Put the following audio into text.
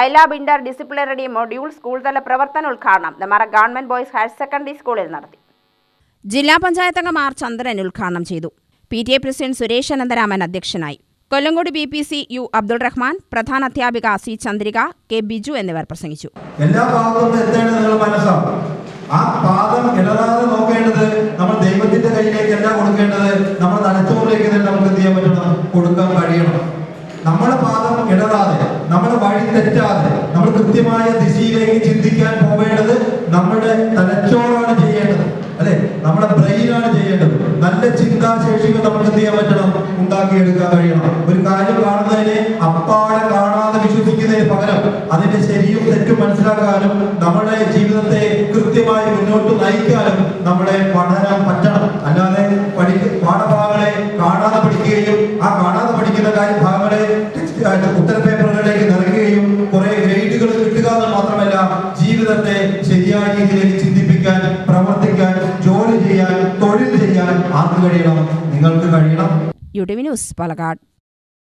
ഐലാബ് interdisciplinary module school തല പ്രവർത്തനോദ്ഘാടനം Nemmara government boys higher secondary സ്കൂളിൽ നടത്തി. ജില്ലാ പഞ്ചായത്ത് അംഗം ആർ ചന്ദ്രൻ ഉദ്ഘാടനം ചെയ്തു. P T A president Suresh Anantharaman അധ്യക്ഷനായി. Kollengode B P C U Abdul Rahman പ്രധാന അധ്യാപിക സി ചന്ദ്രിക കെ ബിജു എന്നിവർ പ്രസംഗിച്ചു. എല്ലാ ഭാഗത്തും എത്തേണ്ടത് നിങ്ങൾ മനസ്സാണ് ആ പാദം ഇടറാതെ നോക്കേണ്ടത് നമ്മൾ ദൈവത്തിന്റെ കയ്യിലേക്കല്ല കൊടുക്കേണ്ടത്. നമ്മുടെ തലച്ചോറിലേക്ക് തന്നെ നമുക്ക് എന്ത് ചെയ്യാൻ പറ്റണം? കൊടുക്കാൻ കഴിയണം. നമ്മുടെ പാദം ഇടറാതെ വഴി തെറ്റാതെ നമ്മൾ കൃത്യമായ ദിശയിലേക്ക് ചിന്തിക്കാൻ പോവേണ്ടത് നമ്മുടെ തലച്ചോറാണ് ചെയ്യേണ്ടത് അല്ലെ? നമ്മുടെ ബ്രെയിനാണ് ചെയ്യേണ്ടത്. നല്ല ചിന്താശേഷികൾ നമുക്ക് എന്ത് ചെയ്യാൻ പറ്റണം? ഉണ്ടാക്കിയെടുക്കാൻ കഴിയണം. ഒരു കാര്യം കാണുന്നതിനെ അപ്പാടെ കാണാതെ വിശ്വസിക്കുന്നതിന് പകരം അതിന്റെ ശരിയും തെറ്റും മനസ്സിലാക്കാനും നമ്മുടെ ജീവിതത്തെ കൃത്യമായി മുന്നോട്ട് നയിക്കാനും നമ്മുടെ പഠനം പറ്റണം. അല്ലാതെ പഠി പാഠഭാഗങ്ങളെ കാണാതെ പഠിക്കുകയും ആ കാണാതെ പഠിക്കുന്ന കാര്യം ഭാഗങ്ങളെ എന്ന് മാത്രമല്ല ജീവിതത്തെ ശരിയായ രീതിയിൽ ചിന്തിപ്പിക്കാൻ പ്രവർത്തിക്കാൻ ജോലി ചെയ്യാൻ തൊഴിൽ ചെയ്യാൻ ആർക്ക് കഴിയണം? നിങ്ങൾക്ക് കഴിയണം. യുടെ ന്യൂസ് പാലക്കാട്.